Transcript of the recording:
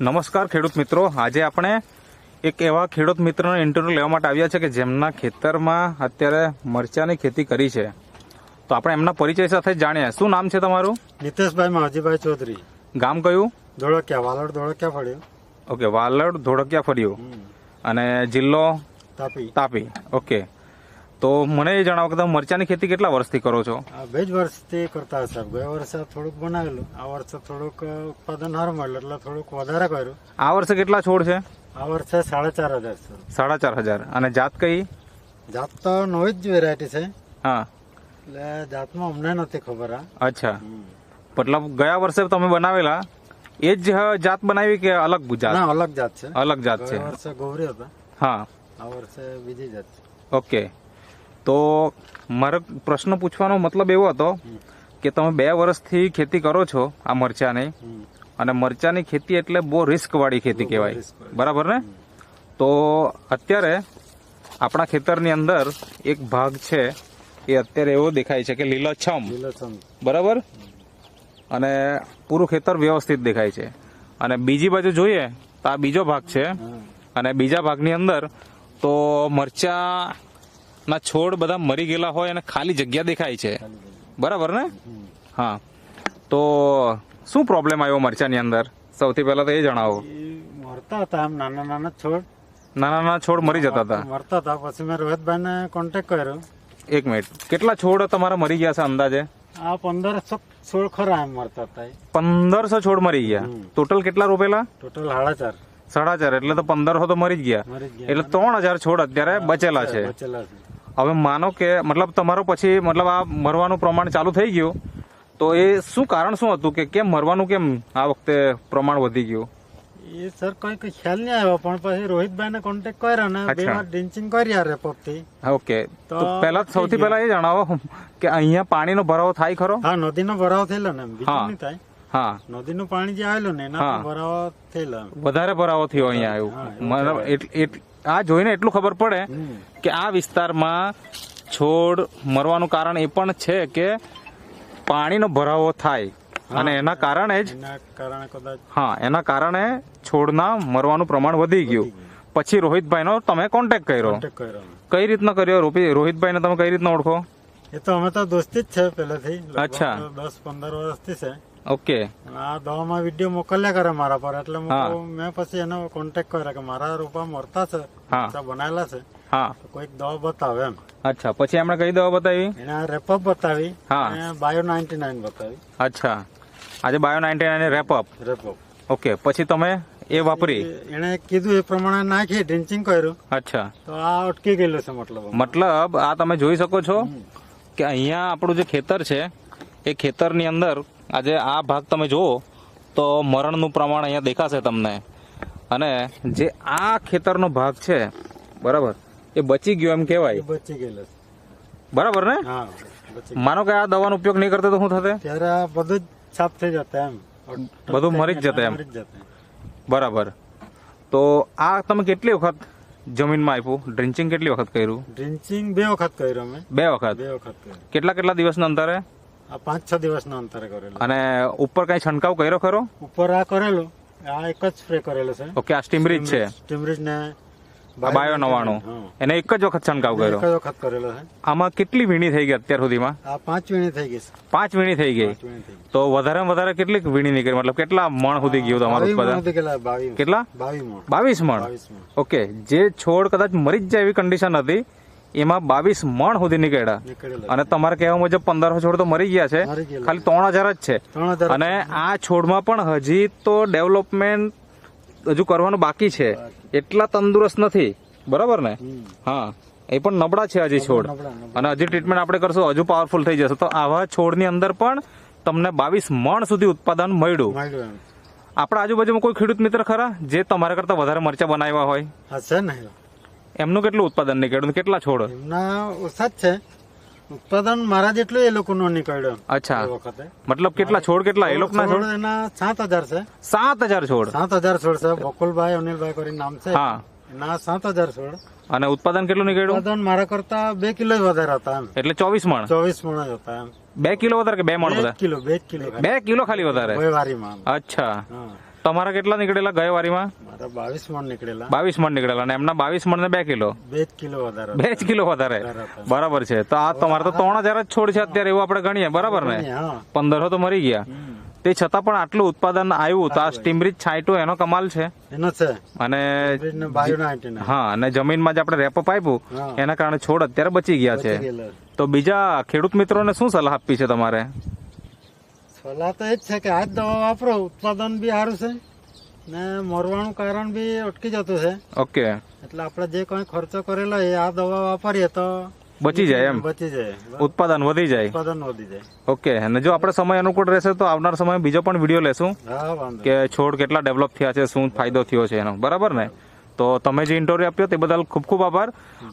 નમસ્કાર ખેડૂત મિત્રો. આજે આપણે એક એવા ખેડૂત મિત્રનો ઇન્ટરવ્યુ લેવા માટે આવ્યા છે કે જેમના ખેતરમાં અત્યારે મરચાની ખેતી કરી છે. તો આપણે એમના પરિચય સાથે જાણીએ. શું નામ છે તમારું? નીતેશભાઈ માવજીભાઈ ચૌધરી. ગામ કયું? ધોળકિયા વાલડ ધોળકિયા ફળ્યું. ઓકે વાલડ ધોળકિયા ફર્યું અને જિલ્લો? તાપી. તાપી. ઓકે. તો મને એ જણાવો કે તમે મરચાની ખેતી કેટલા વર્ષથી કરો છો? આ બે જ વર્ષથી કરતા સાહેબ ગયા વર્ષે થોડુંક બનાવેલું. આ વર્ષે થોડુંક ઉત્પાદન સારું મળ્યું એટલે થોડુંક વધારે કર્યું. આ વર્ષે કેટલા છોડ છે? આ વર્ષે સાડા ચાર હજાર સાડા ચાર હજાર. અને જાત કઈ? જાત તો નવી જ વેરાયટી છે. હા. એટલે જાતમાં અમને નથી ખબર આ. અચ્છા. મતલબ ગયા વર્ષે તમે બનાવેલા. એ જ જાત બનાવી કે અલગ જાત? અલગ જાત છે. અલગ જાત છે. વર્ષે ગૌરી હતા. હા. આ વર્ષે બીજી જાત છે. ઓકે. તો મારો પ્રશ્ન પૂછવાનો મતલબ એવો હતો કે તમે બે વર્ષથી ખેતી કરો છો આ મરચાની. અને મરચાની ખેતી એટલે બહુ રિસ્કવાળી ખેતી કહેવાય. બરાબર ને? તો અત્યારે આપણા ખેતરની અંદર એક ભાગ છે એ અત્યારે એવો દેખાય છે કે લીલોછમ. બરાબર? અને પૂરું ખેતર વ્યવસ્થિત દેખાય છે. અને બીજી બાજુ જોઈએ તો આ બીજો ભાગ છે. અને બીજા ભાગની અંદર તો મરચાના છોડ બધા મરી ગયેલા હોય અને ખાલી જગ્યા દેખાય છે. બરાબર ને? હા. તો શું પ્રોબ્લેમ આવ્યો મરચાની અંદર? સૌથી પહેલા તો એ જણાવો. મરતા હતા આમ નાના નાના છોડ. નાના નાના છોડ મરી જતા હતા. મરતા હતા. પછી મેં રોહિતભાઈને કોન્ટેક કર્યો. એક મિનિટ કેટલા છોડ તમારા મરી ગયા છે અંદાજે? આ પંદરસો છોડ ખરા એમ મરતા હતા પંદરસો છોડ મરી ગયા. ટોટલ કેટલા રોપેલા? ટોટલ સાડા ચાર સાડા ચાર એટલે તો પંદરસો તો મરી જ ગયા. મરી જ ગયા. એટલે ત્રણ હજાર છોડ અત્યારે બચેલા છે. બચેલા છે. હવે માનો કે મતલબ તમારો પછી મતલબ આ મરવાનું પ્રમાણ ચાલુ થઈ ગયું તો એ શું કારણ શું હતું કે કેમ મરવાનું કેમ આ વખતે પ્રમાણ વધી ગયું? એ સર કઈ કઈ ખ્યાલ નહીં આવ્યો પણ પછી રોહિતભાઈને કોન્ટેક્ટ કર્યો ને બે. વાર ડ્રિંચિંગ કર્યા રેપોપથી ઓકે. તો પહેલા સૌથી પહેલા એ જણાવો કે અહીંયા પાણીનો ભરાવો થાય ખરો? હા નદીનો ભરાવો થયેલો ને. બીજું નહીં થાય. હા. નદીનું પાણી જે આવેલું ને એના ભરાવો થયેલો વધારે ભરાવો થયો અહીંયા આવ્યું. મતલબ આ જોઈને એટલું ખબર પડે કે આ વિસ્તારમાં છોડ મરવાનું કારણ એ પણ છે કે પાણીનો ભરાવો થાય. અને એના કારણે જ હા એના કારણે છોડના મરવાનું પ્રમાણ વધી ગયું. પછી રોહિતભાઈનો તમે કોન્ટેક્ટ કર્યો. કઈ રીતના કર્યો? રોપી- રોહિતભાઈને તમે કઈ રીતના ઓળખો? એ તો અમે તો દોસ્તી જ છે પહેલેથી. અચ્છા. દસ પંદર વર્ષથી છે. ઓકે. આ દવામાં વીડિયો મોકલ્યા કરે મારા પર એટલે હું મેં પછી એનો કોન્ટેક્ટ કર્યો કે મારા રૂપા મરતા છે બનાયેલા છે. હા. કોઈક દવા બતાવે એમ. અચ્છા પછી એમણે કઈ દવા બતાવી? એને રેપઅપ બતાવી હા. બાયો નાઇન્ટી નાઇન બતાવી. અચ્છા. આજે bio ninety nine wrap up wrap up okay પછી તમે એ વાપરી? એને કીધું એ પ્રમાણે નાખી ડ્રિંચિંગ કર્યું. અચ્છા. તો આ અટકી ગયેલું છે મતલબ મતલબ આ તમે જોઈ શકો છો કે અહીંયા આપણું જે ખેતર છે એ ખેતરની અંદર આજે આ ભાગ તમે જુઓ તો મરણનું પ્રમાણ અહીંયા દેખાશે તમને. અને જે આ ખેતરનો ભાગ છે બરાબર એ બચી ગયો એમ કહેવાય. બચી ગયેલો બરાબર ને? માનો કે આ દવાનો ઉપયોગ નહીં કરતો તો શું થશે? ત્યારે આ બધું જ સાફ થઈ જતા એમ. બધું મરી જ જતા એમ. બરાબર. તો આ તમે કેટલી વખત જમીનમાં આપ્યું? ડ્રિન્ચિંગ કેટલી વખત કર્યું? ડ્રિંચિંગ બે વખત કર્યું અમે. બે વખત? બે વખત કેટલા કેટલા દિવસના અંતરે? આ પાંચ છ દિવસના અંતરે કરેલો. અને ઉપર કઈ છંટકાવ કર્યો ખરો? ઉપર આ કરેલો. આ એક જ સ્પ્રે કરેલો છે. ઓકે આ સ્ટીમરીજ છે? સ્ટીમરીજ ને બાયો નવાણું. એને એક જ વખત છંટકાવ એક જ વખત કરેલો છે. આમાં કેટલી વીણી થઈ ગઈ અત્યાર સુધીમાં? આ પાંચ વીણી થઈ ગઈ પાંચ વીણી થઈ ગઈ? તો વધારે વધારે કેટલીક વીણી નીકળી? મતલબ કેટલા મણ સુધી ગયું તમારું ઉત્પાદન? કેટલા? બાવીસ. મણ. ઓકે જે છોડ કદાચ મરી જ જાય એવી કન્ડિશન હતી એમાં બાવીસ મણ સુધી નીકળ્યા. અને તમારે કહેવા મુજબ પંદરસો છોડ તો મરી ગયા છે. ખાલી ત્રણ હજાર જ છે. અને આ છોડમાં પણ હજી તો ડેવલપમેન્ટ હજુ કરવાનું બાકી છે. એટલા તંદુરસ્ત નથી. બરાબર ને? હા. એ પણ નબળા છે હજી છોડ. અને હજી ટ્રીટમેન્ટ આપણે કરશું. હજુ પાવરફુલ થઈ જશે. તો આવા છોડની અંદર પણ તમને બાવીસ મણ સુધી ઉત્પાદન મળ્યું. આપણા આજુબાજુમાં કોઈ ખેડૂત મિત્ર ખરા? જે તમારા કરતા વધારે મરચા બનાવ્યા હોય? છે ને. એમનું કેટલું ઉત્પાદન નીકળ્યું કેટલા છોડ? એમના ઓછા જ છે. ઉત્પાદન મારા જેટલું એ લોકોનું નીકળ્યું અચ્છા. વખતે. મતલબ કેટલા છોડ કેટલા? એ લોકોના છોડ? એના સાત હજાર છે. સાત હજાર છોડ? સાત હજાર છોડ છે. બકુલભાઈ અનિલભાઈ કરીને નામ છે. હા. એના સાત હજાર છોડ. અને ઉત્પાદન કેટલું નીકળ્યું? ઉત્પાદન મારા કરતા બે કિલો જ વધારે હતા એમ. એટલે ચોવીસ મણ? ચોવીસ મણ જ હતા એમ. બે કિલો વધારે કે બે મણ વધારે? કિલો બે કિલો બે કિલો ખાલી વધારે? વારીમાં અચ્છા. તમારા કેટલા નીકળેલા ગયા વારીમાં? મારા બાવીસ મણ નીકળેલા. બાવીસ મણ નીકળેલા અને એમના બાવીસ મણ ને બે કિલો? બે કિલો વધારે. બે જ કિલો વધારે. વધારે બરાબર છે. તો આ તમારે તો ત્રણ હજાર જ છોડ છે અત્યારે એવું આપણે ગણીએ. બરાબર ને? પંદરસો તો મરી ગયા. તે છતાં પણ આટલું ઉત્પાદન આવ્યું તો આ સ્ટીમરીજ છાંટ્યું એનો કમાલ છે. એનો છે. અને હા અને જમીનમાં જે આપણે રેપઅપ આપ્યું એના કારણે છોડ અત્યારે બચી ગયા છે. તો બીજા ખેડૂત મિત્રોને શું સલાહ આપી છે તમારે? સલાહ તો એ જ છે કે આ જ દવા વાપરો ઉત્પાદન બી સારું છે ને મરવાનું કારણ બી અટકી જતું છે. ઓકે. એટલે આપણે જે કોઈ ખર્ચો કરેલો એ આ દવા વાપરીએ તો બચી જાય એમ? બચી જાય. ઉત્પાદન વધી જાય? ઉત્પાદન વધી જાય. ઓકે. અને જો આપણે સમય અનુકૂળ રહેશે તો આવનાર સમય બીજો પણ વીડિયો લેશું કે છોડ કેટલા ડેવલપ થયા છે શું ફાયદો થયો છે એનો. બરાબર ને? તો તમે જે ઇન્ટરવ્યુ આપ્યો તે બદલ ખૂબ ખૂબ આભાર.